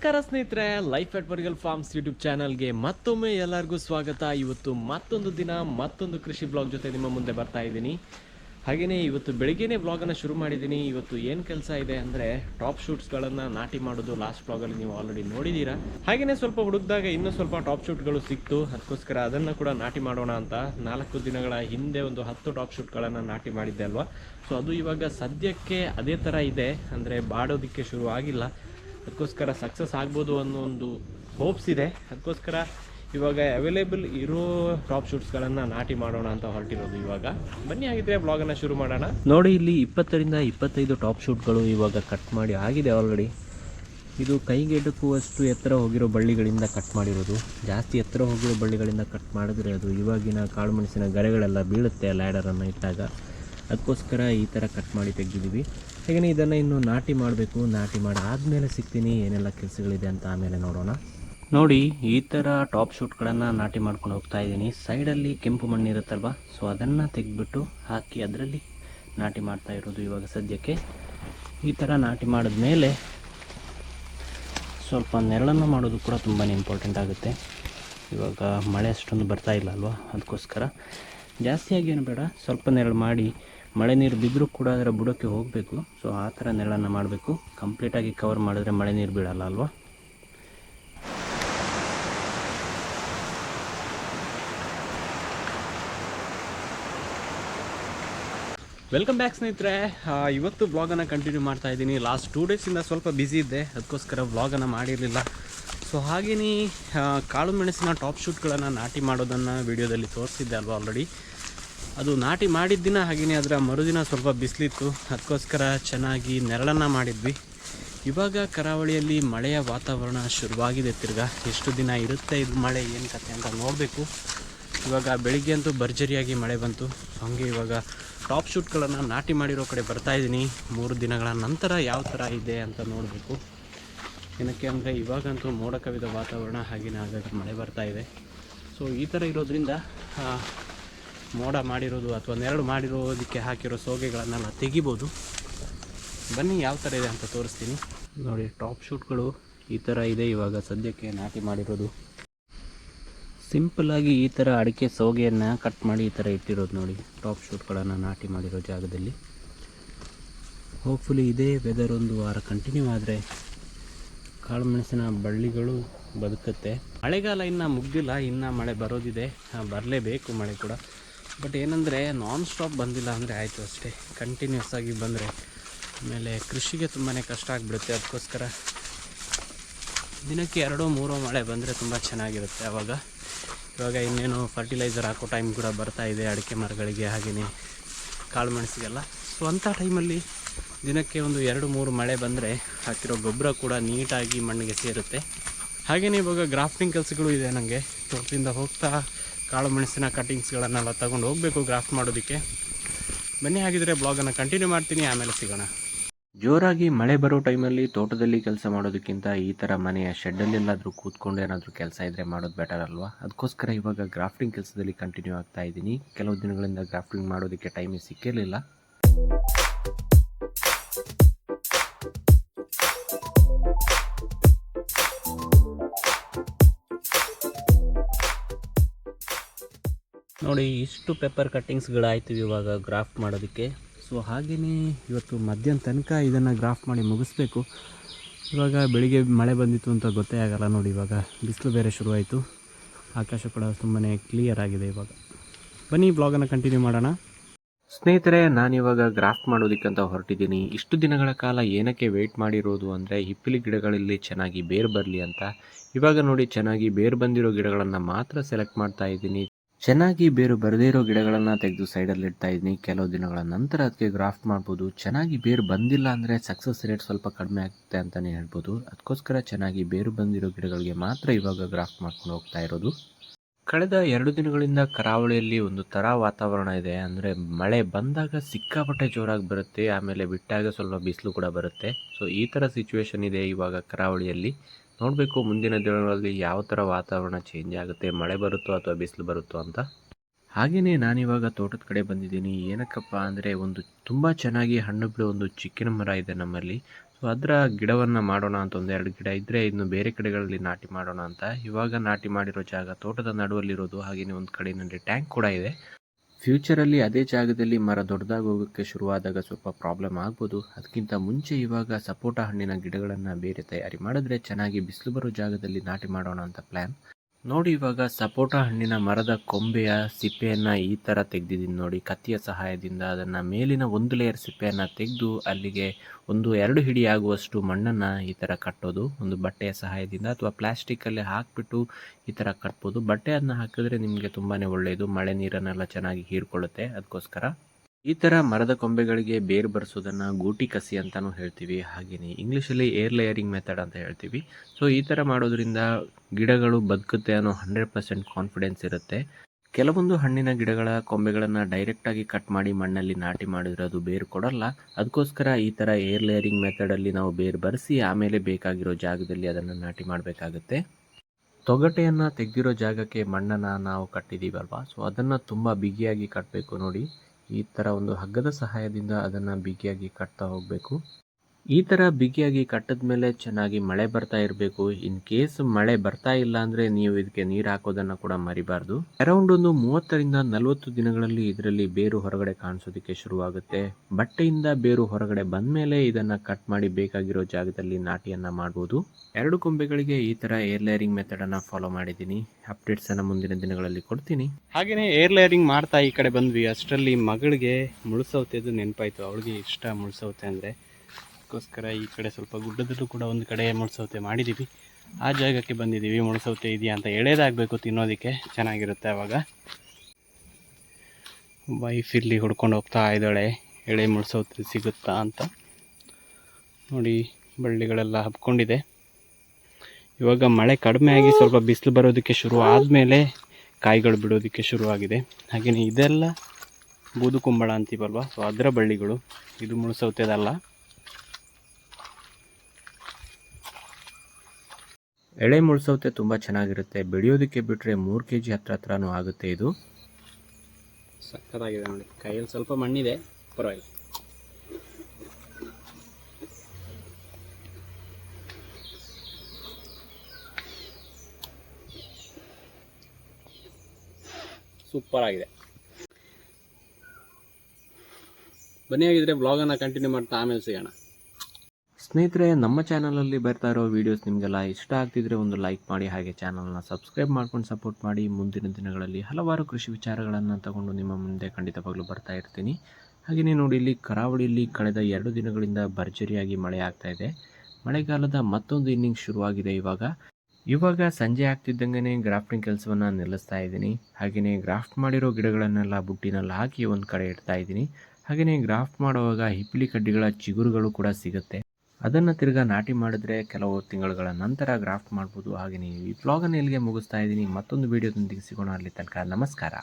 ನಮಸ್ಕಾರ ಸ್ನೇಹಿತರೆ life at Vargal farms YouTube ಚಾನಲ್ಗೆ ಮತ್ತೊಮ್ಮೆ ಎಲ್ಲರಿಗೂ ಸ್ವಾಗತ. ಇವತ್ತು ಮತ್ತೊಂದು ದಿನ, ಮತ್ತೊಂದು ಕೃಷಿ ಬ್ಲಾಗ್ ಜೊತೆ ನಿಮ್ಮ ಮುಂದೆ ಬರ್ತಾ ಇದ್ದೀನಿ. ಹಾಗೆಯೇ ಇವತ್ತು ಬೆಳಿಗ್ಗೆನೇ ಬ್ಲಾಗನ್ನು ಶುರು ಮಾಡಿದ್ದೀನಿ. ಇವತ್ತು ಏನು ಕೆಲಸ ಇದೆ ಅಂದರೆ ಟಾಪ್ ಶೂಟ್ಸ್ಗಳನ್ನು ನಾಟಿ ಮಾಡೋದು ಲಾಸ್ಟ್ ಬ್ಲಾಗಲ್ಲಿ ನೀವು ಆಲ್ರೆಡಿ ನೋಡಿದ್ದೀರಾ. ಹಾಗೆಯೇ ಸ್ವಲ್ಪ ಹುಡುಕಿದಾಗ ಇನ್ನೂ ಸ್ವಲ್ಪ ಟಾಪ್ ಶೂಟ್ಗಳು ಸಿಕ್ತು. ಅದಕ್ಕೋಸ್ಕರ ಅದನ್ನು ಕೂಡ ನಾಟಿ ಮಾಡೋಣ ಅಂತ ನಾಲ್ಕು ದಿನಗಳ ಹಿಂದೆ ಒಂದು ಹತ್ತು ಟಾಪ್ ಶೂಟ್ಗಳನ್ನು ನಾಟಿ ಮಾಡಿದ್ದೆ ಅಲ್ವಾ? ಸೊ ಅದು ಇವಾಗ ಸದ್ಯಕ್ಕೆ ಅದೇ ಥರ ಇದೆ. ಅಂದರೆ ಬಾಡೋದಕ್ಕೆ ಶುರು ಆಗಿಲ್ಲ ಅದಕ್ಕೋಸ್ಕರ ಸಕ್ಸಸ್ ಆಗ್ಬೋದು ಅನ್ನೋ ಒಂದು ಹೋಪ್ಸ್ ಇದೆ. ಅದಕ್ಕೋಸ್ಕರ ಇವಾಗ ಅವೈಲೇಬಲ್ ಇರೋ ಟಾಪ್ ಶೂಟ್ಸ್ಗಳನ್ನು ನಾಟಿ ಮಾಡೋಣ ಅಂತ ಹೊರಟಿರೋದು ಇವಾಗ. ಬನ್ನಿ ಆಗಿದ್ರೆ ಬ್ಲಾಗನ್ನು ಶುರು ಮಾಡೋಣ. ನೋಡಿ, ಇಲ್ಲಿ ಇಪ್ಪತ್ತರಿಂದ ಇಪ್ಪತ್ತೈದು ಟಾಪ್ ಶೂಟ್ಗಳು ಇವಾಗ ಕಟ್ ಮಾಡಿ ಆಗಿದೆ ಆಲ್ರೆಡಿ ಇದು ಕೈಗೆ ಎಟುಕುವಷ್ಟು ಎತ್ತರ ಹೋಗಿರೋ ಬಳ್ಳಿಗಳಿಂದ ಕಟ್ ಮಾಡಿರೋದು. ಜಾಸ್ತಿ ಎತ್ತರ ಹೋಗಿರೋ ಬಳ್ಳಿಗಳಿಂದ ಕಟ್ ಮಾಡಿದ್ರೆ ಅದು ಇವಾಗಿನ ಕಾಳು ಮೆಣಸಿನ ಗರೆಗಳೆಲ್ಲ ಬೀಳುತ್ತೆ ಲ್ಯಾಡರನ್ನು ಇಟ್ಟಾಗ. ಅದಕ್ಕೋಸ್ಕರ ಈ ಥರ ಕಟ್ ಮಾಡಿ ತೆಗೆದಿದ್ದೀವಿ. ಹಾಗೆಯೇ ಇದನ್ನು ಇನ್ನು ನಾಟಿ ಮಾಡಬೇಕು, ನಾಟಿ ಮಾಡಿ ಆದಮೇಲೆ ಸಿಗ್ತೀನಿ, ಏನೆಲ್ಲ ಕೆಲಸಗಳಿದೆ ಅಂತ ಆಮೇಲೆ ನೋಡೋಣ. ನೋಡಿ, ಈ ಥರ ಟಾಪ್ ಶೂಟ್ಗಳನ್ನು ನಾಟಿ ಮಾಡ್ಕೊಂಡು ಹೋಗ್ತಾ ಇದ್ದೀನಿ. ಸೈಡಲ್ಲಿ ಕೆಂಪು ಮಣ್ಣು ಇರುತ್ತಲ್ವ ಸೊ ಅದನ್ನು ತೆಗೆದ್ಬಿಟ್ಟು ಹಾಕಿ ಅದರಲ್ಲಿ ನಾಟಿ ಮಾಡ್ತಾ ಇರೋದು ಇವಾಗ ಸದ್ಯಕ್ಕೆ. ಈ ಥರ ನಾಟಿ ಮಾಡಿದ್ಮೇಲೆ ಸ್ವಲ್ಪ ನೆರಳನ್ನು ಮಾಡೋದು ಕೂಡ ತುಂಬಾ ಇಂಪಾರ್ಟೆಂಟ್ ಆಗುತ್ತೆ. ಇವಾಗ ಮಳೆ ಅಷ್ಟೊಂದು ಬರ್ತಾ ಇಲ್ಲ ಅಲ್ವಾ? ಅದಕ್ಕೋಸ್ಕರ. ಜಾಸ್ತಿಯಾಗಿ ಏನು ಬೇಡ, ಸ್ವಲ್ಪ ನೆರಳು ಮಾಡಿ ಮಳೆ ನೀರು ಬಿದ್ದರೂ ಕೂಡ ಅದರ ಬುಡಕ್ಕೆ ಹೋಗಬೇಕು. ಸೊ ಆ ಥರ ನೆರಳನ್ನು ಮಾಡಬೇಕು. ಕಂಪ್ಲೀಟಾಗಿ ಕವರ್ ಮಾಡಿದ್ರೆ ಮಳೆ ನೀರು ಬೀಳಲ್ಲ ಅಲ್ವಾ? ವೆಲ್ಕಮ್ ಬ್ಯಾಕ್ ಸ್ನೇಹಿತರೆ. ಇವತ್ತು ಬ್ಲಾಗನ್ನು ಕಂಟಿನ್ಯೂ ಮಾಡ್ತಾ ಇದ್ದೀನಿ. ಲಾಸ್ಟ್ ಟೂ ಡೇಸಿಂದ ಸ್ವಲ್ಪ ಬ್ಯುಸಿ ಇದ್ದೆ. ಅದಕ್ಕೋಸ್ಕರ ವ್ಲಾಗನ್ನು ಮಾಡಿರಲಿಲ್ಲ. ಸೊ ಹಾಗೇ ಕಾಳು ಮೆಣಸಿನ ಟಾಪ್ ಶೂಟ್ಗಳನ್ನು ನಾಟಿ ಮಾಡೋದನ್ನು ವಿಡಿಯೋದಲ್ಲಿ ತೋರಿಸಿದ್ದೆ ಅಲ್ವಾ ಆಲ್ರೆಡಿ ಅದು ನಾಟಿ ಮಾಡಿದ ದಿನ ಹಾಗೆಯೇ ಅದರ ಮರುದಿನ ಸ್ವಲ್ಪ ಬಿಸಿಲಿತ್ತು. ಅದಕ್ಕೋಸ್ಕರ ಚೆನ್ನಾಗಿ ನೆರಳನ್ನು ಮಾಡಿದ್ವಿ. ಇವಾಗ ಕರಾವಳಿಯಲ್ಲಿ ಮಳೆಯ ವಾತಾವರಣ ಶುರುವಾಗಿದೆ ತಿರ್ಗಾ. ಎಷ್ಟು ದಿನ ಇರುತ್ತೆ ಇದು ಮಳೆ, ಏನು ಕತೆ ಅಂತ ನೋಡಬೇಕು. ಇವಾಗ ಬೆಳಿಗ್ಗೆ ಅಂತೂ ಭರ್ಜರಿಯಾಗಿ ಮಳೆ ಬಂತು. ಹಾಗೆ ಇವಾಗ ಟಾಪ್ ಶೂಟ್ಗಳನ್ನು ನಾಟಿ ಮಾಡಿರೋ ಕಡೆ ಬರ್ತಾಯಿದ್ದೀನಿ ಮೂರು ದಿನಗಳ ನಂತರ ಯಾವ ಥರ ಇದೆ ಅಂತ ನೋಡಬೇಕು. ಏನಕ್ಕೆ ಅಂದರೆ ಇವಾಗಂತೂ ಮೋಡ ಕವಿದ ವಾತಾವರಣ ಹಾಗೆಯೇ ಆಗಾಗ ಮಳೆ ಬರ್ತಾ ಇದೆ. ಸೊ ಈ ಥರ ಇರೋದ್ರಿಂದ ಮೋಡ ಮಾಡಿರೋದು ಅಥವಾ ನೆರಳು ಮಾಡಿರೋದಕ್ಕೆ ಹಾಕಿರೋ ಸೋಗೆಗಳನ್ನೆಲ್ಲ ತೆಗಿಬೋದು. ಬನ್ನಿ ಯಾವ ಥರ ಇದೆ ಅಂತ ತೋರಿಸ್ತೀನಿ. ನೋಡಿ ಟಾಪ್ ಶೂಟ್ಗಳು ಈ ಥರ ಇದೆ. ಇವಾಗ ಸದ್ಯಕ್ಕೆ ನಾಟಿ ಮಾಡಿರೋದು. ಸಿಂಪಲ್ಲಾಗಿ ಈ ಥರ ಅಡಿಕೆ ಸೋಗೆಯನ್ನು ಕಟ್ ಮಾಡಿ ಈ ಥರ ಇಟ್ಟಿರೋದು ನೋಡಿ. ಟಾಪ್ ಶೂಟ್ಗಳನ್ನು ನಾಟಿ ಮಾಡಿರೋ ಜಾಗದಲ್ಲಿ. ಹೋಪ್ಫುಲಿ ಇದೇ ವೆದರ್ ಒಂದು ವಾರ ಕಂಟಿನ್ಯೂ ಆದರೆ ಕಾಳುಮೆಣಸಿನ ಬಳ್ಳಿಗಳು ಬದುಕುತ್ತೆ. ಮಳೆಗಾಲ ಇನ್ನೂ ಮುಗ್ದಿಲ್ಲ, ಇನ್ನೂ ಮಳೆ ಬರೋದಿದೆ. ಬರಲೇಬೇಕು ಮಳೆ ಕೂಡ. ಬಟ್ ಏನಂದರೆ ನಾನ್ ಸ್ಟಾಪ್ ಬಂದಿಲ್ಲ ಅಂದರೆ ಆಯಿತು ಅಷ್ಟೇ. ಕಂಟಿನ್ಯೂಸ್ ಆಗಿ ಬಂದರೆ ಆಮೇಲೆ ಕೃಷಿಗೆ ತುಂಬಾ ಕಷ್ಟ ಆಗಿಬಿಡುತ್ತೆ ಅದಕ್ಕೋಸ್ಕರ. ದಿನಕ್ಕೆ ಎರಡೋ ಮೂರೋ ಮಳೆ ಬಂದರೆ ತುಂಬ ಚೆನ್ನಾಗಿರುತ್ತೆ ಆವಾಗ ಇವಾಗ ಇನ್ನೇನು ಫರ್ಟಿಲೈಸರ್ ಹಾಕೋ ಟೈಮ್ ಕೂಡ ಬರ್ತಾ ಇದೆ ಅಡಿಕೆ ಮರಗಳಿಗೆ ಹಾಗೆಯೇ ಕಾಳು ಮೆಣಸಿಗೆಲ್ಲ. ಸೊ ಅಂಥ ಟೈಮಲ್ಲಿ ದಿನಕ್ಕೆ ಒಂದು ಎರಡು ಮೂರು ಮಳೆ ಬಂದರೆ ಹಾಕಿರೋ ಗೊಬ್ಬರ ಕೂಡ ನೀಟಾಗಿ ಮಣ್ಣಿಗೆ ಸೇರುತ್ತೆ. ಹಾಗೆಯೇ ಇವಾಗ ಗ್ರಾಫ್ಟಿಂಗ್ ಕೆಲಸಗಳು ಇದೆ ನನಗೆ ತೋಟದಿಂದ ಹೋಗ್ತಾ ಕಾಳು ಮೆಣಸಿನ ಕಟ್ಟಿಂಗ್ಸ್ಗಳನ್ನೆಲ್ಲ ತಗೊಂಡು ಹೋಗಬೇಕು ಗ್ರಾಫ್ಟ್ ಮಾಡೋದಕ್ಕೆ. ಬನ್ನಿ ಹಾಗಿದ್ರೆ ಬ್ಲಾಗನ್ನು ಕಂಟಿನ್ಯೂ ಮಾಡ್ತೀನಿ, ಆಮೇಲೆ ಸಿಗೋಣ. ಜೋರಾಗಿ ಮಳೆ ಬರೋ ಟೈಮಲ್ಲಿ ತೋಟದಲ್ಲಿ ಕೆಲಸ ಮಾಡೋದಕ್ಕಿಂತ ಈ ಥರ ಮನೆಯ ಶೆಡ್ಡಲ್ಲೆಲ್ಲಾದರೂ ಕೂತ್ಕೊಂಡು ಏನಾದರೂ ಕೆಲಸ ಇದ್ದರೆ ಮಾಡೋದು ಬೆಟರ್ ಅಲ್ವಾ? ಅದಕ್ಕೋಸ್ಕರ ಇವಾಗ ಗ್ರಾಫ್ಟಿಂಗ್ ಕೆಲಸದಲ್ಲಿ ಕಂಟಿನ್ಯೂ ಆಗ್ತಾ ಇದ್ದೀನಿ. ಕೆಲವು ದಿನಗಳಿಂದ ಗ್ರಾಫ್ಟಿಂಗ್ ಮಾಡೋದಕ್ಕೆ ಟೈಮೇ ಸಿಕ್ಕಿರಲಿಲ್ಲ. ನೋಡಿ, ಇಷ್ಟು ಪೇಪರ್ ಕಟ್ಟಿಂಗ್ಸ್ಗಳಾಯ್ತು ಇವಾಗ ಗ್ರಾಫ್ಟ್ ಮಾಡೋದಕ್ಕೆ. ಸೊ ಹಾಗೆಯೇ ಇವತ್ತು ಮಧ್ಯಾಹ್ನ ತನಕ ಇದನ್ನು ಗ್ರಾಫ್ಟ್ ಮಾಡಿ ಮುಗಿಸ್ಬೇಕು. ಇವಾಗ ಬೆಳಿಗ್ಗೆ ಮಳೆ ಬಂದಿತ್ತು ಅಂತ ಗೊತ್ತೇ ಆಗಲ್ಲ ನೋಡಿ, ಇವಾಗ ಬಿಸಿಲು ಬೇರೆ ಶುರುವಾಯಿತು. ಆಕಾಶ ಕೂಡ ತುಂಬಾ ಕ್ಲಿಯರ್ ಆಗಿದೆ ಇವಾಗ. ಬನ್ನಿ ಬ್ಲಾಗನ್ನು ಕಂಟಿನ್ಯೂ ಮಾಡೋಣ. ಸ್ನೇಹಿತರೆ, ನಾನಿವಾಗ ಗ್ರಾಫ್ಟ್ ಮಾಡೋದಕ್ಕಂತ ಹೊರಟಿದ್ದೀನಿ. ಇಷ್ಟು ದಿನಗಳ ಕಾಲ ಏನಕ್ಕೆ ವೆಯ್ಟ್ ಮಾಡಿರೋದು ಅಂದರೆ, ಹಿಪ್ಪಿಲಿ ಗಿಡಗಳಲ್ಲಿ ಚೆನ್ನಾಗಿ ಬೇರು ಬರಲಿ ಅಂತ. ಇವಾಗ ನೋಡಿ, ಚೆನ್ನಾಗಿ ಬೇರು ಬಂದಿರೋ ಗಿಡಗಳನ್ನು ಮಾತ್ರ ಸೆಲೆಕ್ಟ್ ಮಾಡ್ತಾ ಇದ್ದೀನಿ. ಚೆನ್ನಾಗಿ ಬೇರು ಬರದೇ ಇರೋ ಗಿಡಗಳನ್ನು ತೆಗೆದು ಸೈಡಲ್ಲಿ ಇಡ್ತಾ ಇದ್ದೀನಿ ಕೆಲವು ದಿನಗಳ ನಂತರ ಅದಕ್ಕೆ ಗ್ರಾಫ್ಟ್ ಮಾಡ್ಬೋದು. ಚೆನ್ನಾಗಿ ಬೇರು ಬಂದಿಲ್ಲ ಅಂದರೆ ಸಕ್ಸಸ್ ರೇಟ್ ಸ್ವಲ್ಪ ಕಡಿಮೆ ಆಗುತ್ತೆ ಅಂತಲೇ ಹೇಳ್ಬೋದು. ಅದಕ್ಕೋಸ್ಕರ ಚೆನ್ನಾಗಿ ಬೇರು ಬಂದಿರೋ ಗಿಡಗಳಿಗೆ ಮಾತ್ರ ಇವಾಗ ಗ್ರಾಫ್ಟ್ ಮಾಡ್ಕೊಂಡು ಹೋಗ್ತಾ ಇರೋದು. ಕಳೆದ ಎರಡು ದಿನಗಳಿಂದ ಕರಾವಳಿಯಲ್ಲಿ ಒಂದು ಥರ ವಾತಾವರಣ ಇದೆ. ಅಂದರೆ ಮಳೆ ಬಂದಾಗ ಸಿಕ್ಕಾಪಟ್ಟೆ ಜೋರಾಗಿ ಬರುತ್ತೆ. ಆಮೇಲೆ ಬಿಟ್ಟಾಗ ಸ್ವಲ್ಪ ಬಿಸಿಲು ಕೂಡ ಬರುತ್ತೆ. ಸೊ ಈ ಥರ ಸಿಚುವೇಶನ್ ಇದೆ ಇವಾಗ ಕರಾವಳಿಯಲ್ಲಿ. ನೋಡಬೇಕು ಮುಂದಿನ ದಿನಗಳಲ್ಲಿ ಯಾವ ಥರ ವಾತಾವರಣ ಚೇಂಜ್ ಆಗುತ್ತೆ, ಮಳೆ ಬರುತ್ತೋ ಅಥವಾ ಬಿಸಿಲು ಬರುತ್ತೋ ಅಂತ. ಹಾಗೆಯೇ ನಾನಿವಾಗ ತೋಟದ ಕಡೆ ಬಂದಿದ್ದೀನಿ. ಏನಕ್ಕಪ್ಪ ಅಂದರೆ ಒಂದು ತುಂಬ ಚೆನ್ನಾಗಿ ಹಣ್ಣು ಬಿಡೋ ಒಂದು ಚಿಕ್ಕಿನ ಮರ ಇದೆ ನಮ್ಮಲ್ಲಿ. ಸೊ ಅದರ ಗಿಡವನ್ನು ಮಾಡೋಣ ಅಂತ ಒಂದೆರಡು ಗಿಡ ಇದ್ದರೆ ಇನ್ನು ಬೇರೆ ಕಡೆಗಳಲ್ಲಿ ನಾಟಿ ಮಾಡೋಣ ಅಂತ. ಇವಾಗ ನಾಟಿ ಮಾಡಿರೋ ಜಾಗ, ತೋಟದ ನಡುವಲ್ಲಿರೋದು ಹಾಗೆಯೇ ಒಂದು ಕಡೆಯಲ್ಲಿ ಟ್ಯಾಂಕ್ ಕೂಡ ಇದೆ. ಫ್ಯೂಚರಲ್ಲಿ ಅದೇ ಜಾಗದಲ್ಲಿ ಮರ ದೊಡ್ಡದಾಗಿ ಹೋಗೋಕ್ಕೆ ಶುರುವಾದಾಗ ಸ್ವಲ್ಪ ಪ್ರಾಬ್ಲಮ್ ಆಗ್ಬೋದು. ಅದಕ್ಕಿಂತ ಮುಂಚೆ ಇವಾಗ ಸಪೋಟ ಹಣ್ಣಿನ ಗಿಡಗಳನ್ನು ಬೇರೆ ತಯಾರಿ ಮಾಡಿದ್ರೆ ಚೆನ್ನಾಗಿ ಬಿಸಿಲು ಬರೋ ಜಾಗದಲ್ಲಿ ನಾಟಿ ಮಾಡೋಣ ಅಂತ ಪ್ಲ್ಯಾನ್ ನೋಡಿ ಇವಾಗ ಸಪೋಟ ಹಣ್ಣಿನ ಮರದ ಕೊಂಬೆಯ ಸಿಪ್ಪೆಯನ್ನು ಈ ಥರ ತೆಗೆದಿದ್ದೀನಿ ನೋಡಿ. ಕತ್ತಿಯ ಸಹಾಯದಿಂದ ಅದನ್ನು ಮೇಲಿನ ಒಂದು ಲೇಯರ್ ಸಿಪ್ಪೆಯನ್ನು ತೆಗೆದು ಅಲ್ಲಿಗೆ ಒಂದು ಎರಡು ಹಿಡಿ ಆಗುವಷ್ಟು ಮಣ್ಣನ್ನು ಈ ಥರ ಕಟ್ಟೋದು. ಒಂದು ಬಟ್ಟೆಯ ಸಹಾಯದಿಂದ ಅಥವಾ ಪ್ಲಾಸ್ಟಿಕ್ಕಲ್ಲಿ ಹಾಕಿಬಿಟ್ಟು ಈ ಥರ ಕಟ್ಬೋದು. ಬಟ್ಟೆ ಅದನ್ನ ಹಾಕಿದ್ರೆ ನಿಮಗೆ ತುಂಬಾ ಒಳ್ಳೆಯದು ಮಳೆ ನೀರನ್ನೆಲ್ಲ ಚೆನ್ನಾಗಿ ಹೀರ್ಕೊಳ್ಳುತ್ತೆ. ಅದಕ್ಕೋಸ್ಕರ ಈ ಥರ ಮರದ ಕೊಂಬೆಗಳಿಗೆ ಬೇರು ಬರೆಸೋದನ್ನು ಗೂಟಿ ಕಸಿ ಅಂತಲೂ ಹೇಳ್ತೀವಿ. ಹಾಗೆಯೇ ಇಂಗ್ಲೀಷಲ್ಲಿ ಏರ್ ಲೇಯರಿಂಗ್ ಮೆಥಡ್ ಅಂತ ಹೇಳ್ತೀವಿ. ಸೊ ಈ ಥರ ಮಾಡೋದ್ರಿಂದ ಗಿಡಗಳು ಬದುಕುತ್ತೆ ಅನ್ನೋ ಹಂಡ್ರೆಡ್ ಪರ್ಸೆಂಟ್ ಕಾನ್ಫಿಡೆನ್ಸ್ ಇರುತ್ತೆ. ಕೆಲವೊಂದು ಹಣ್ಣಿನ ಗಿಡಗಳ ಕೊಂಬೆಗಳನ್ನು ಡೈರೆಕ್ಟಾಗಿ ಕಟ್ ಮಾಡಿ ಮಣ್ಣಲ್ಲಿ ನಾಟಿ ಮಾಡಿದ್ರೆ ಅದು ಬೇರು ಕೊಡಲ್ಲ. ಅದಕ್ಕೋಸ್ಕರ ಈ ಥರ ಏರ್ ಲೇಯರಿಂಗ್ ಮೆಥಡಲ್ಲಿ ನಾವು ಬೇರು ಬರೆಸಿ ಆಮೇಲೆ ಬೇಕಾಗಿರೋ ಜಾಗದಲ್ಲಿ ಅದನ್ನು ನಾಟಿ ಮಾಡಬೇಕಾಗುತ್ತೆ. ತೊಗಟೆಯನ್ನು ತೆಗೆದಿರೋ ಜಾಗಕ್ಕೆ ಮಣ್ಣನ್ನು ನಾವು ಕಟ್ಟಿದ್ದೀವಲ್ವಾ ಸೊ ಅದನ್ನು ತುಂಬ ಬಿಗಿಯಾಗಿ ಕಟ್ಟಬೇಕು ನೋಡಿ. ಈ ತರ ಒಂದು ಹಗ್ಗದ ಸಹಾಯದಿಂದ ಅದನ್ನು ಬಿಗಿಯಾಗಿ ಕಟ್ತಾ ಹೋಗಬೇಕು. ಈ ಥರ ಬಿಗಿಯಾಗಿ ಕಟ್ಟಿದ ಮೇಲೆ ಚೆನ್ನಾಗಿ ಮಳೆ ಬರ್ತಾ ಇರಬೇಕು. ಇನ್ ಕೇಸ್ ಮಳೆ ಬರ್ತಾ ಇಲ್ಲ ಅಂದರೆ ನೀವು ಇದಕ್ಕೆ ನೀರು ಹಾಕೋದನ್ನು ಕೂಡ ಮರಿಬಾರ್ದು. ಅರೌಂಡ್ ಒಂದು ಮೂವತ್ತರಿಂದ ನಲವತ್ತು ದಿನಗಳಲ್ಲಿ ಇದರಲ್ಲಿ ಬೇರು ಹೊರಗಡೆ ಕಾಣಿಸೋದಕ್ಕೆ ಶುರುವಾಗುತ್ತೆ. ಬಟ್ಟೆಯಿಂದ ಬೇರು ಹೊರಗಡೆ ಬಂದ ಮೇಲೆ ಇದನ್ನು ಕಟ್ ಮಾಡಿ ಬೇಕಾಗಿರೋ ಜಾಗದಲ್ಲಿ ನಾಟಿಯನ್ನು ಮಾಡ್ಬೋದು. ಎರಡು ಕೊಂಬೆಗಳಿಗೆ ಈ ಥರ ಏರ್ ಲೇಯರಿಂಗ್ ಮೆಥಡನ್ನು ಫಾಲೋ ಮಾಡಿದ್ದೀನಿ. ಅಪ್ಡೇಟ್ಸನ್ನು ಮುಂದಿನ ದಿನಗಳಲ್ಲಿ ಕೊಡ್ತೀನಿ. ಹಾಗೆಯೇ ಏರ್ ಲೇಯರಿಂಗ್ ಮಾಡ್ತಾ ಈ ಕಡೆ ಬಂದ್ವಿ. ಅಷ್ಟರಲ್ಲಿ ಮಗಳಿಗೆ ಮುಳುಸೌತೆದು ನೆನಪಾಯಿತು. ಅವಳಿಗೆ ಇಷ್ಟ ಮುಳುಸೌತೆ ಅಂದರೆ ಅದಕ್ಕೋಸ್ಕರ ಈ ಕಡೆ ಸ್ವಲ್ಪ ಗುಡ್ಡದಲ್ಲೂ ಕೂಡ ಒಂದು ಕಡೆ ಮುಳ್ಸೌತೆ ಮಾಡಿದ್ದೀವಿ. ಆ ಜಾಗಕ್ಕೆ ಬಂದಿದ್ದೀವಿ. ಮುಳ್ಸೌತೆ ಇದೆಯಾ ಅಂತ ಎಳೆದಾಗಬೇಕು ತಿನ್ನೋದಕ್ಕೆ. ಚೆನ್ನಾಗಿರುತ್ತೆ ಆವಾಗ ವೈಫ್ ಇಲ್ಲಿ ಹುಡ್ಕೊಂಡು ಹೋಗ್ತಾ ಇದ್ದಾಳೆ. ಎಳೆ ಮುಳ್ಸೌತೆ ಸಿಗುತ್ತಾ ಅಂತ. ನೋಡಿ, ಬಳ್ಳಿಗಳೆಲ್ಲ ಹಬ್ಕೊಂಡಿದೆ. ಇವಾಗ ಮಳೆ ಕಡಿಮೆ ಆಗಿ ಸ್ವಲ್ಪ ಬಿಸಿಲು ಬರೋದಕ್ಕೆ ಶುರು ಆದಮೇಲೆ ಕಾಯಿಗಳು ಬಿಡೋದಕ್ಕೆ ಶುರುವಾಗಿದೆ. ಹಾಗೆಯೇ ಇದೆಲ್ಲ ಬೂದು ಕುಂಬಳ ಅಂತೀವಲ್ವ? ಸೊ ಅದರ ಬಳ್ಳಿಗಳು. ಇದು ಮುಳುಸೌತೆದಲ್ಲ. ಎಳೆ ಮುಳ್ಸೋತೆ ತುಂಬ ಚೆನ್ನಾಗಿರುತ್ತೆ. ಬೆಳೆಯೋದಕ್ಕೆ ಬಿಟ್ಟರೆ ಮೂರು ಕೆ ಜಿ ಹತ್ರ ಹತ್ರನೂ ಆಗುತ್ತೆ ಇದು. ಸಕ್ಕತ್ತಾಗಿದೆ ನೋಡಿ. ಕೈಯಲ್ಲಿ ಸ್ವಲ್ಪ ಮಣ್ಣಿದೆ, ಪರವಾಗಿಲ್ಲ. ಸೂಪರ್ ಆಗಿದೆ. ಬನ್ನಿ ಆಗಿದ್ರೆ ಬ್ಲಾಗನ್ನು ಕಂಟಿನ್ಯೂ ಮಾಡ್ತಾ ಆಮೇಲೆ ಸಿಗೋಣ. ಸ್ನೇಹಿತರೆ, ನಮ್ಮ ಚಾನಲಲ್ಲಿ ಬರ್ತಾ ಇರೋ ವೀಡಿಯೋಸ್ ನಿಮಗೆಲ್ಲ ಇಷ್ಟ ಆಗ್ತಿದ್ರೆ ಒಂದು ಲೈಕ್ ಮಾಡಿ, ಹಾಗೆ ಚಾನಲ್ನ ಸಬ್ಸ್ಕ್ರೈಬ್ ಮಾಡ್ಕೊಂಡು ಸಪೋರ್ಟ್ ಮಾಡಿ. ಮುಂದಿನ ದಿನಗಳಲ್ಲಿ ಹಲವಾರು ಕೃಷಿ ವಿಚಾರಗಳನ್ನು ತಗೊಂಡು ನಿಮ್ಮ ಮುಂದೆ ಖಂಡಿತವಾಗ್ಲೂ ಬರ್ತಾ ಇರ್ತೀನಿ. ಹಾಗೆಯೇ ನೋಡಿ, ಇಲ್ಲಿ ಕರಾವಳಿಯಲ್ಲಿ ಕಳೆದ ಎರಡು ದಿನಗಳಿಂದ ಭರ್ಜರಿಯಾಗಿ ಮಳೆ ಆಗ್ತಾ ಇದೆ. ಮಳೆಗಾಲದ ಮತ್ತೊಂದು ಇನ್ನಿಂಗ್ ಶುರುವಾಗಿದೆ ಇವಾಗ. ಇವಾಗ ಸಂಜೆ ಆಗ್ತಿದ್ದಂಗೆ ಗ್ರಾಫ್ಟಿಂಗ್ ಕೆಲಸವನ್ನು ನಿಲ್ಲಿಸ್ತಾ ಇದ್ದೀನಿ. ಹಾಗೆಯೇ ಗ್ರಾಫ್ಟ್ ಮಾಡಿರೋ ಗಿಡಗಳನ್ನೆಲ್ಲ ಬುಟ್ಟಿನಲ್ಲಿ ಹಾಕಿ ಒಂದು ಕಡೆ ಇಡ್ತಾ ಇದ್ದೀನಿ. ಹಾಗೆಯೇ ಗ್ರಾಫ್ಟ್ ಮಾಡುವಾಗ ಹಿಪ್ಪಿಲಿ ಕಡ್ಡಿಗಳ ಚಿಗುರುಗಳು ಕೂಡ ಸಿಗುತ್ತೆ. ಅದನ್ನು ತಿರ್ಗಾ ನಾಟಿ ಮಾಡಿದ್ರೆ ಕೆಲವು ತಿಂಗಳುಗಳ ನಂತರ ಗ್ರಾಫ್ಟ್ ಮಾಡ್ಬೋದು. ಹಾಗೆಯೇ ಈ ಬ್ಲಾಗನ್ನು ಇಲ್ಲಿಗೆ ಮುಗಿಸ್ತಾ ಇದ್ದೀನಿ. ಮತ್ತೊಂದು ವೀಡಿಯೋದೊಂದಿಗೆ ಸಿಗೋಣ. ಅಲ್ಲಿ ತನಕ ನಮಸ್ಕಾರ.